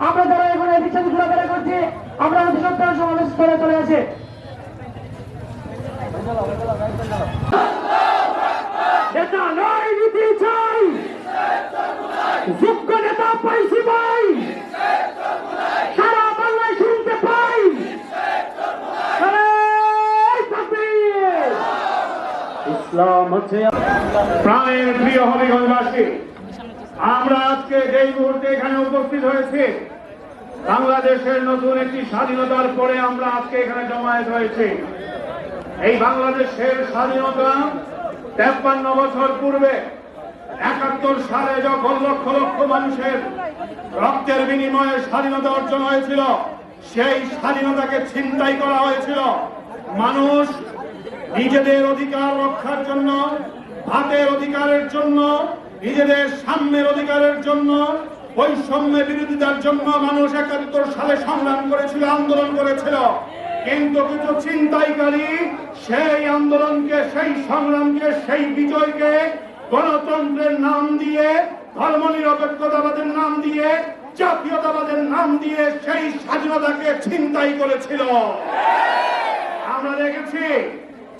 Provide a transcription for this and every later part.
আমরা যারা এখন এই দিকসাদি ঘোরাফেরা করছি আমরা অতি সত্তর সমাবেশ স্থলে চলে আসি। নেতা নয় নীতি চাই। যোগ্য নেতা পাইছি ভাই সারা বাংলায় শুনতে পাই। এই তাকবীর! ইসলাম হচ্ছে প্রাণের প্রিয় হবিগঞ্জবাসী। আমরা আজকে যেই মুহূর্তে এখানে উপস্থিত হয়েছি, বাংলাদেশের নতুন একটি স্বাধীনতার পরে আমরা আজকে এখানে জমায়েত হয়েছি। এই বাংলাদেশের স্বাধীনতা তেপ্পান্ন বছর পূর্বে, একাত্তর সালে যখন লক্ষ লক্ষ মানুষের রক্তের বিনিময়ে স্বাধীনতা অর্জন হয়েছিল, সেই স্বাধীনতাকে ছিনতাই করা হয়েছিল। মানুষ নিজেদের অধিকার রক্ষার জন্য, ভাতের অধিকারের জন্য নিজেদের সাম্যের অধিকারের জন্য বৈষম্যের বিরোধিতার জন্য মানুষ একাত্তর সালে সংগ্রাম করেছিল, আন্দোলন করেছিল। কিন্তু কিছু চিন্তাইকারী সেই আন্দোলনকে, সেই সংগ্রামকে, সেই বিজয়কে গণতন্ত্রের নাম দিয়ে, ধর্মনিরপেক্ষতাবাদের নাম দিয়ে, জাতীয়তাবাদের নাম দিয়ে সেই স্বাধীনতাকে ছিনতাই করেছিল। আমরা দেখেছি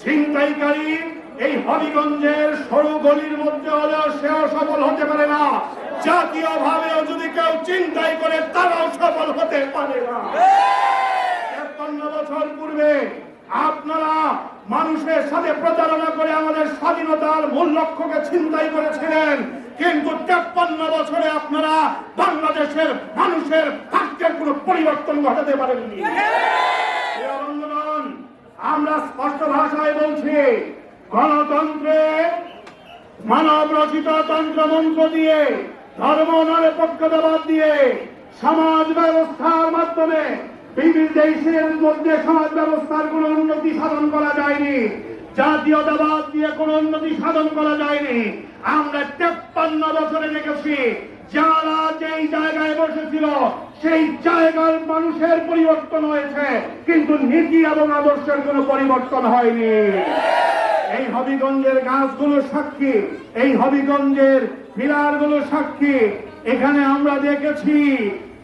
ছিনতাইকারী এই হবিগঞ্জের সরু গলির মধ্যে হলেও সেও সফল হতে পারে না। জাতীয় ভাবেও যদি কেউ চিন্তাই করে, তারাও সফল হতে পারে না। তেপ্পান্ন বছর পূর্বে আপনারা মানুষের সাথে প্রচারণা করে আমাদের স্বাধীনতার মূল লক্ষ্যকে চিন্তাই করেছিলেন। কিন্তু তেপ্পান্ন বছরে আপনারা বাংলাদেশের মানুষের ভাগ্যের কোনো পরিবর্তন ঘটাতে পারেননি। আমরা স্পষ্ট ভাষায় বলছি গণতন্ত্রে মানব রচিত তন্ত্রমন্ত্র দিয়ে, ধর্ম নিরপেক্ষতাবাদ দিয়ে, সমাজ ব্যবস্থার মাধ্যমে বিভিন্ন দেশের মধ্যে সমাজ ব্যবস্থার কোন উন্নতি সাধন করা যায়নি, জাতীয়তাবাদ দিয়ে কোন উন্নতি সাধন করা যায়নি। আমরা তেপ্পান্ন বছরে দেখেছি, যারা যেই জায়গায় বসেছিল, সেই জায়গার মানুষের পরিবর্তন হয়েছে, কিন্তু নীতি এবং আদর্শের কোনো পরিবর্তন হয়নি। এই হবিগঞ্জের গাছগুলো সাক্ষী, এই হবিগঞ্জের পিলারগুলো সাক্ষী। এখানে আমরা দেখেছি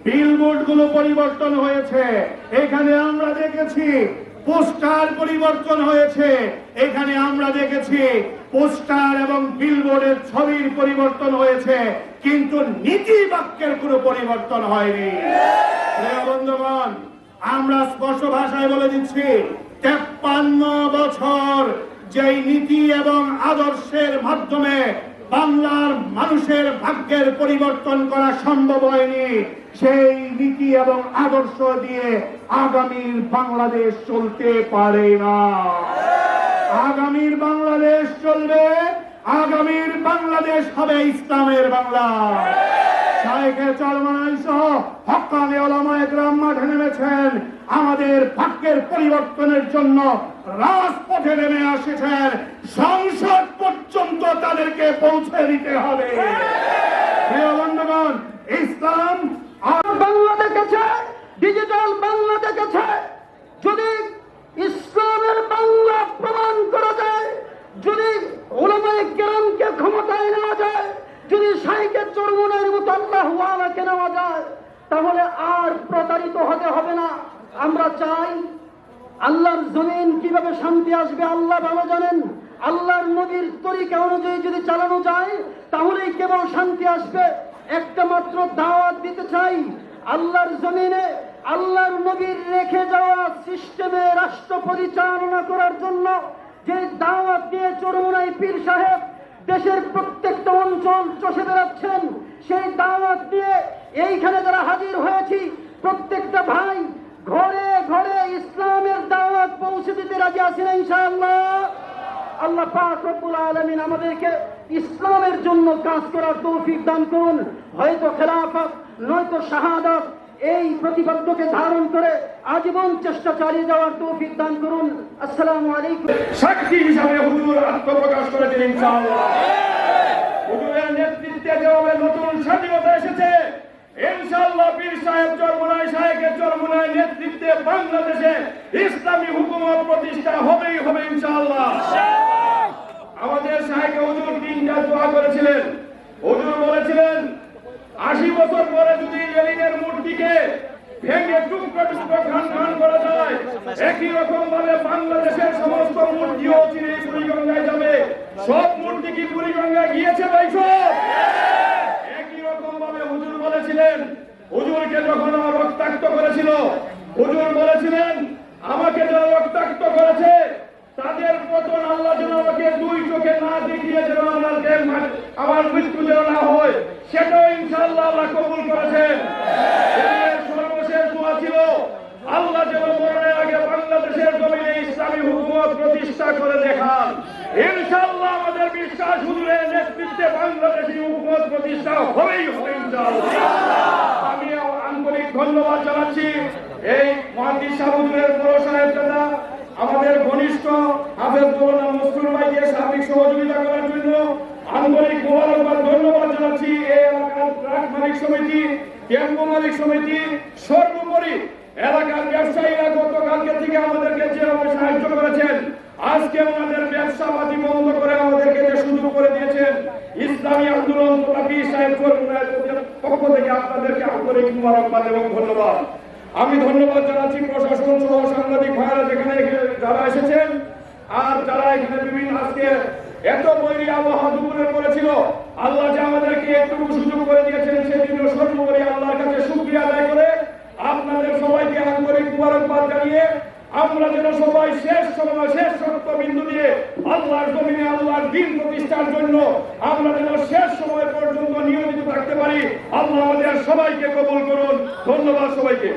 বিলবোর্ডগুলো পরিবর্তন হয়েছে। এখানে আমরা দেখেছি পোস্টার পরিবর্তন হয়েছে। এখানে আমরা দেখেছি পোস্টার এবং বিলবোর্ডের ছবির পরিবর্তন হয়েছে, কিন্তু নীতি বাক্যের কোনো পরিবর্তন হয়নি। বন্ধুগণ, আমরা স্পষ্ট ভাষায় বলে দিচ্ছি, তেপ্পান্ন বছর যেই নীতি এবং আদর্শের মাধ্যমে বাংলার মানুষের ভাগ্যের পরিবর্তন করা সম্ভব হয়নি, সেই নীতি এবং আদর্শ দিয়ে আগামীর বাংলাদেশ চলতে পারে না। আগামীর বাংলাদেশ চলবে, আগামীর বাংলাদেশ হবে ইসলামের বাংলা। আমাদের ভাগ্যের পরিবর্তনের জন্য রাজপথে নেমে এসেছেন সংসদ পর্যন্ত তাদেরকে পৌঁছে দিতে হবে। বন্ধুগণ, ইসলাম বাংলা দেখেছে ডিজিটাল বাংলা দেখেছে যদি ইসলামের বাংলা প্রমাণ করা যায় যদি ওলামায়ে কেরামকে ক্ষমতায় নেওয়া যায় যদি সাইকে চরমনের মতো আল্লাহ ওয়ালাকে নেওয়া যায় তাহলে আর প্রতারিত হতে হবে না আমরা চাই আল্লাহর জমিন কীভাবে শান্তি আসবে আল্লাহ ভালো জানেন। আল্লাহর নবীর তরিকা অনুযায়ী যদি চালানো যায়, তাহলেই কেবল শান্তি আসবে। একটা মাত্র দাওয়াত দিতে চাই, আল্লাহর জমিনে, আল্লাহর নবীর রেখে যাওয়া সিস্টেমে রাষ্ট্র পরিচালনা করার জন্য যে দাওয়াত দিয়ে চরমনাই পীর সাহেব, দেশের প্রত্যেকটা অঞ্চল চষে বেড়াচ্ছেন, সেই দাওয়াত দিয়ে এইখানে যারা হাজির হয়েছি, প্রত্যেকটা ভাই ঘরে ঘরে ইসলামের দাওয়াত পৌঁছে দিতে রাজি আছেন ইনশাআল্লাহ। আল্লাহ পাক রব্বুল আলামিন আমাদেরকে ইসলামের জন্য কাজ করার তৌফিক দান করুন। হয়তো খেলাফত, নয়তো শাহাদাত, এই প্রতিবদ্ধকে ধারণ করে আজীবন চেষ্টা চালিয়ে যাওয়ার তৌফিক দান করুন। আসসালামু আলাইকুম। সাক্ষী হিসাবে হুজুর আত্মপ্রকাশ করেছেন ইনশাআল্লাহ। হুজুরের নেতৃত্বে যেভাবে নতুন স্বাধীনতা এসেছে। ইনশাআল্লাহ পীর সাহেব চরমনাই চরমুনার নেতৃত্বে বাংলাদেশে ইসলামী হুকুমত প্রতিষ্ঠা হবেই হবে ইনশাআল্লাহ। আমাদের সাহেবকে হুজুর তিনটা দোয়া করেছিলেন। হুজুর বলেছিলেন, আশি বছর পরে যদি লেনিনের মূর্তিকে ভেঙে টুকরো টুকরো খান খান করা যায়, একই রকম ভাবে বাংলাদেশের সমস্ত মূর্তিও চিনে বুড়িগঙ্গায় যাবে। সব মূর্তি কি বুড়িগঙ্গায় গিয়েছে ভাই একই রকম ভাবে হুজুর বলেছিলেন হুজুরকে যখন আমার রক্তাক্ত করেছিল হুজুর বলেছিলেন আমাকে যারা রক্তাক্ত করেছে তাদের পতন আল্লাহ যেন আমাকে দুই চোখে না দেখিয়ে যেন আমাকে মা- আমার মৃত্যু যেন না হয়, সেটাও ইনশাআল্লাহ আল্লাহ কবুল করেছেন। সর্বশেষ দোয়া ছিল, আল্লাহ যেন মরণের আগে বাংলাদেশের জমিনে ইসলামী হুকুমত প্রতিষ্ঠা করে দেখান। ইনশাআল্লাহ আমাদের বিশ্বাস নেতৃত্বে বাংলাদেশী হুকুমত প্রতিষ্ঠা হবেই হবে আমি আন্তরিক ধন্যবাদ জানাচ্ছি এই মহাদিস সাহুদের বড় সাহেব দাদা, আমাদের ঘনিষ্ঠ হাফেজ মৌলানা মসরুর ভাইকে সার্বিক সহযোগিতা করার জন্য। আন্তরিক ধন্যবাদ জানাচ্ছি এই এলাকার মালিক সমিতি টেম্পো মালিক সমিতি, সর্বোপরি এলাকার ব্যবসায়ীরা গতকালকে থেকে আমাদেরকে যেভাবে সাহায্য করেছেন, আজকে ওনাদের ব্যবসা পাতি বন্ধ করে আমাদেরকে যে সুযোগ করে দিয়েছেন, ইসলামী আন্দোলন তোলা পীর সাহেব পক্ষ থেকে আপনাদেরকে আন্তরিক মুবারকবাদ এবং ধন্যবাদ। আমি ধন্যবাদ জানাচ্ছি প্রশাসন সহ সাংবাদিক ভাইরা যেখানে যারা এসেছেন, আর যারা এখানে বিভিন্ন আজকে এত বৈরী আবহাওয়া দুপুরে করেছিল আল্লাহ যে আমাদেরকে একটু সুযোগ করে দিয়েছেন সেজন্য সর্বোপরি আল্লাহর কাছে শুকরিয়া আদায় করে আপনাদের সবাইকে আন্তরিক মুবারকবাদ জানিয়ে আমরা যেন সবাই শেষ সময়, শেষ শর্ত বিন্দু দিয়ে আল্লাহর জমিনে আল্লাহর দিন প্রতিষ্ঠার জন্য আমরা যেন শেষ সময় পর্যন্ত নিয়োজিত থাকতে পারি। আল্লাহ আমাদের সবাইকে কবল করুন। ধন্যবাদ সবাইকে।